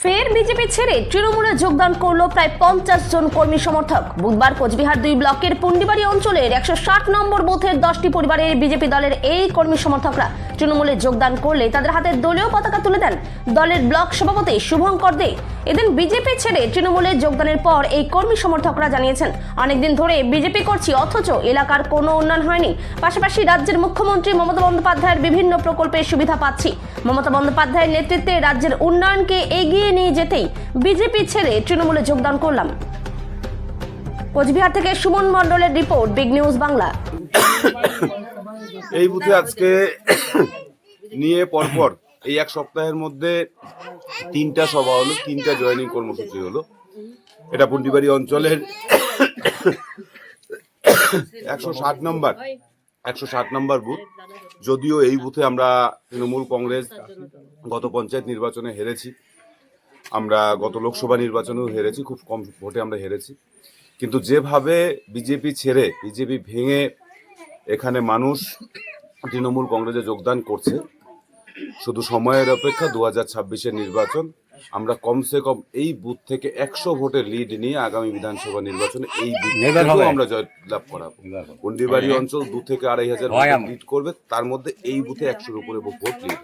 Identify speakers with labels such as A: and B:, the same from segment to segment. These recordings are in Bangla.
A: Fe ফের বিজেপি ছেড়ে তৃণমূলে যোগদান করল প্রায় পঞ্চাশ জন কর্মী সমর্থক। বুধবার কোচবিহার দুই ব্লকের পুন্ডিবাড়ি অঞ্চলের একশো ষাট নম্বর বুথের দশটি পরিবারের বিজেপি দলের এই কর্মী সমর্থকরা তৃণমূলে যোগদান করলে তাদের হাতে দলীয় পতাকা তুলে দেন দলের ব্লক সভাপতি শুভঙ্কর দে। এদিন বিজেপি ছেড়ে তৃণমূলে যোগদানের পর এই কর্মী সমর্থকরা জানিয়েছেন, অনেকদিন ধরে বিজেপি করছি, অথচ এলাকার কোনো উন্নয়ন হয়নি। পাশাপাশি রাজ্যের মুখ্যমন্ত্রী মমতা বন্দ্যোপাধ্যায়ের বিভিন্ন প্রকল্পের সুবিধা পাচ্ছি। মমতা বন্দ্যোপাধ্যায়ের নেতৃত্বে রাজ্যের উন্নয়নকে এগিয়ে নিয়ে যেতেই বিজেপি ছেড়ে তৃণমূলে যোগদান করলাম। কোচবিহার থেকে সুমন মন্ডলের রিপোর্ট, বিগ নিউজ বাংলা।
B: এই বুথে আজকে নিয়ে পরপর এই এক সপ্তাহের মধ্যে তিনটা সভা হলো, তিনটা জয়েনিং কর্মসূচি হলো। এটা পুন্ডিবাড়ি অঞ্চলের একশো ষাট নম্বর, একশো ষাট নম্বর বুথ। যদিও এই বুথে আমরা তৃণমূল কংগ্রেস গত পঞ্চায়েত নির্বাচনে হেরেছি। আমরা গত লোকসভা নির্বাচনেও হেরেছি খুব কম ভোটে আমরা হেরেছি। কিন্তু যেভাবে বিজেপি ছেড়ে বিজেপি ভেঙে এখানে মানুষ তৃণমূল কংগ্রেসে যোগদান করছে শুধু সময়ের অপেক্ষা দু হাজার ছাব্বিশের নির্বাচন আমরা কমসে কম এই বুথ থেকে একশো ভোটের লিড নিয়ে আগামী বিধানসভা নির্বাচনে এই বুথ আমরা জয় লাভ করাবো পন্ডিবাড়ি অঞ্চল দু থেকে আড়াই হাজার লিড করবে তার মধ্যে এই বুথে একশোর উপরে ভোট লিড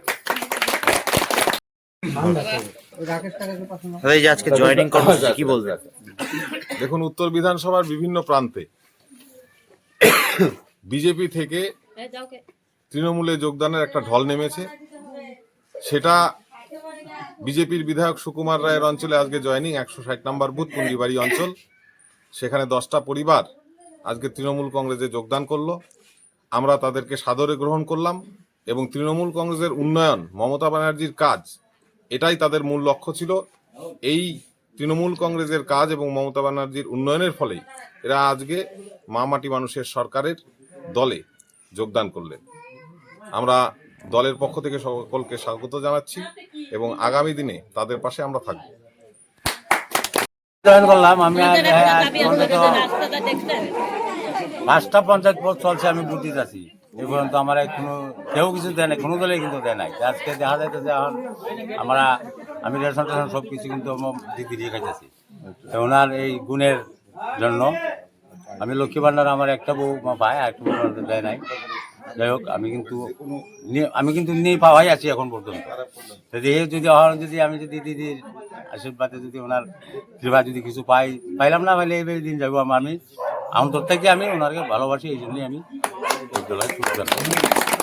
C: এই যে আজকে জয়েনিং কর্মসূচি কি বলবেন
D: দেখুন উত্তর বিধানসভার বিভিন্ন প্রান্তে বিজেপি থেকে তৃণমূলে যোগদানের একটা ঢল নেমেছে। সেটা বিজেপির বিধায়ক সুকুমার রায়ের অঞ্চলে আজকে জয়েনিং একশো ষাট নম্বর বুথ পুন্ডিবাড়ি অঞ্চল। সেখানে দশটা পরিবার আজকে তৃণমূল কংগ্রেসে যোগদান করল। আমরা তাদেরকে সাদরে গ্রহণ করলাম এবং তৃণমূল কংগ্রেসের উন্নয়ন মমতা ব্যানার্জির কাজ এটাই তাদের মূল লক্ষ্য ছিল। এই তৃণমূল কংগ্রেসের কাজ এবং মমতা ব্যানার্জির উন্নয়নের ফলেই এরা আজকে মা মাটি মানুষের সরকারের দলে যোগদান করলেন। আমরা দলের পক্ষ থেকে সকলকে স্বাগত জানাচ্ছি এবং আগামী দিনে তাদের পাশে আমরা থাকব।
E: জয়েন করলাম আমি পাঁচটা পঞ্চায়েত পদ চলছে আমি বুদ্ধিতে আছি। এই পর্যন্ত আমার কোনো কেউ কিছু দেয় নাই, কোনো দলে কিন্তু দেয় নাই। আজকে দেখা যাইতেছে, এখন আমরা আমি রেশন টেশন সব কিছু কিন্তু দিদি দিয়ে খাইতেছি। ওনার এই গুণের জন্য আমি লক্ষ্মী ভান্ডার আমার একটা বউ পায় আর একটা বউ আমার দেয় নাই। যাই হোক, আমি কিন্তু আমি কিন্তু নিয়ে পাওয়াই আছি এখন পর্যন্ত। যদি যদি হন যদি আমি যদি দিদির আশীর্বাদে যদি ওনার কৃপা যদি কিছু পাই, পাইলাম না, পাইলে এই দিন যাব আমার আমি। অন্তর থেকে আমি ওনাকে ভালোবাসি, এই জন্যই আমি এই দলের যোগদান করি।